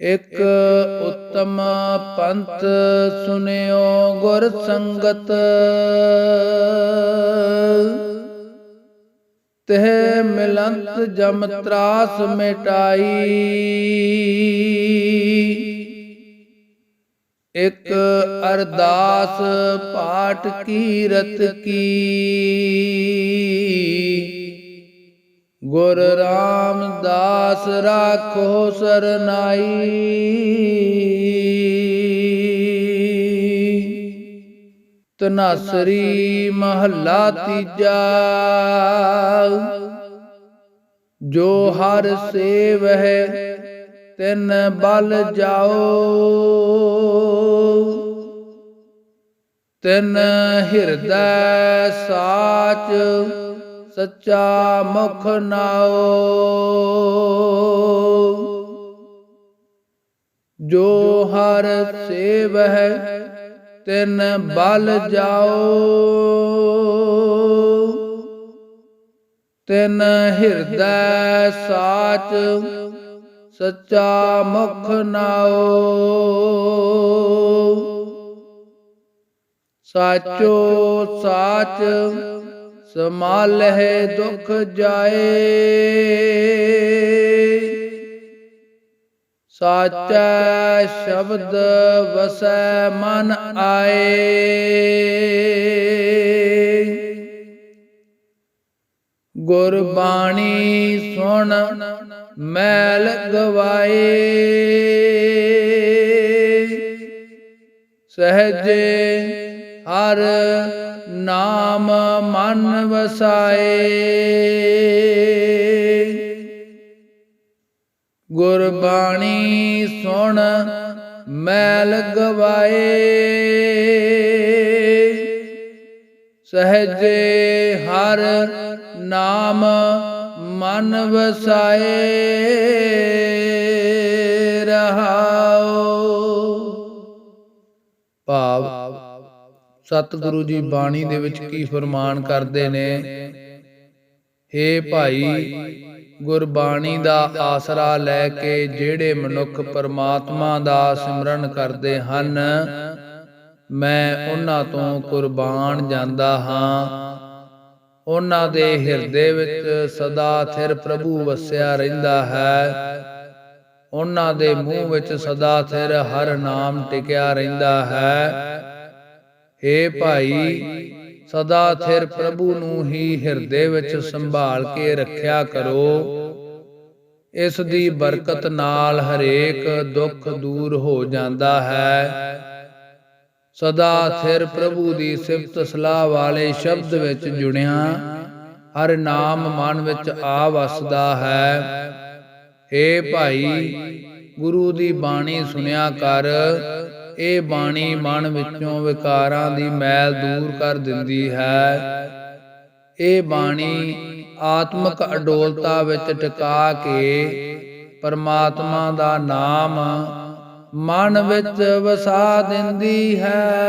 ਇਕ ਉਤਮ ਪੰਥ ਸੁਨਿਓ ਗੁਰ ਸੰਗਤ। ਤਹ ਮਿਲੰਤ ਜਮ ਤਰਾਸ ਮਿਟਾਈ। ਇਕ ਅਰਦਾਸ ਪਾਠ ਕੀਰਤ ਕੀ। ਗੁਰ ਰਾਮਦਾਸ ਰਾਖੋ ਸਰਨਾਈ। ਤਨਾਸਰੀ ਮਹੱਲਾ ਤੀਜਾ। ਜੋ ਹਰ ਸੇਵ ਹੈ ਤਿਨ ਬਲ ਜਾਓ। ਤਿਨ ਹਿਰਦੈ ਸਾਚ ਸੱਚਾ ਮੁਖ ਨਾਓ ਜੋ ਹਰ ਸੇਵ ਹੈ ਤਿਨ ਬਲ ਜਾਓ ਤਿਨ ਹਿਰਦੈ ਸਾਚ, ਸੱਚਾ ਮੁਖ ਨਾਓ ਸਾਚੋ ਸਾਚ ਸਮਾਲਹਿ ਦੁਖ ਜਾਏ। ਸਾਚਾ ਸ਼ਬਦ ਵਸੈ ਮਨ ਆਏ। ਗੁਰਬਾਣੀ ਸੁਣ ਮੈਲ ਗਵਾਏ। ਸਹਜੇ ਹਰ ਨਾਮ ਮਨ ਵਸਾਏ। ਗੁਰਬਾਣੀ ਸੁਣ, ਮੈਲ ਗਵਾਏ। ਸਹਜੇ ਹਰ ਨਾਮ ਮਨ ਵਸਾਏ। ਰਹਾਓ ਭਾਵ ਸਤਿਗੁਰੂ ਜੀ ਬਾਣੀ ਦੇ ਵਿੱਚ ਕੀ ਫਰਮਾਨ ਕਰਦੇ ਨੇ? हे ਭਾਈ ਗੁਰਬਾਣੀ ਦਾ ਆਸਰਾ ਲੈ ਕੇ ਜਿਹੜੇ ਮਨੁੱਖ ਪਰਮਾਤਮਾ ਦਾ ਸਿਮਰਨ ਕਰਦੇ ਹਨ ਮੈਂ ਉਹਨਾਂ ਤੋਂ ਕੁਰਬਾਨ ਜਾਂਦਾ ਹਾਂ। ਉਹਨਾਂ ਦੇ ਹਿਰਦੇ ਵਿੱਚ ਸਦਾ ਥਿਰ ਪ੍ਰਭੂ ਵਸਿਆ ਰਹਿੰਦਾ ਹੈ। ਉਹਨਾਂ ਦੇ ਮੂੰਹ ਵਿੱਚ ਸਦਾ ਥਿਰ ਹਰ ਨਾਮ ਟਿਕਿਆ ਰਹਿੰਦਾ ਹੈ। ਏ ਭਾਈ, ਸਦਾ ਥਿਰ ਪ੍ਰਭੂ ਨੂੰ ਹੀ ਹਿਰਦੇ ਵਿੱਚ ਸੰਭਾਲ ਕੇ ਰੱਖਿਆ ਕਰੋ। ਇਸ ਦੀ ਬਰਕਤ ਨਾਲ ਹਰੇਕ ਦੁੱਖ ਦੂਰ ਹੋ ਜਾਂਦਾ ਹੈ। ਸਦਾ ਥਿਰ ਪ੍ਰਭੂ ਦੀ ਸਿਫਤ ਸਲਾਹ ਵਾਲੇ ਸ਼ਬਦ ਵਿੱਚ ਜੁੜਿਆ, ਹਰ ਨਾਮ ਮਨ ਵਿੱਚ ਆ ਵਸਦਾ ਹੈ। ਏ ਭਾਈ, ਗੁਰੂ ਦੀ ਬਾਣੀ ਸੁਨਿਆ ਕਰ। ਇਹ ਬਾਣੀ ਮਨ ਵਿੱਚੋਂ ਵਿਕਾਰਾਂ ਦੀ ਮੈਲ ਦੂਰ ਕਰ ਦਿੰਦੀ ਹੈ। ਇਹ ਬਾਣੀ ਆਤਮਿਕ ਅਡੋਲਤਾ ਵਿੱਚ ਟਿਕਾ ਕੇ ਪਰਮਾਤਮਾ ਦਾ ਨਾਮ ਮਨ ਵਿੱਚ ਵਸਾ ਦਿੰਦੀ ਹੈ।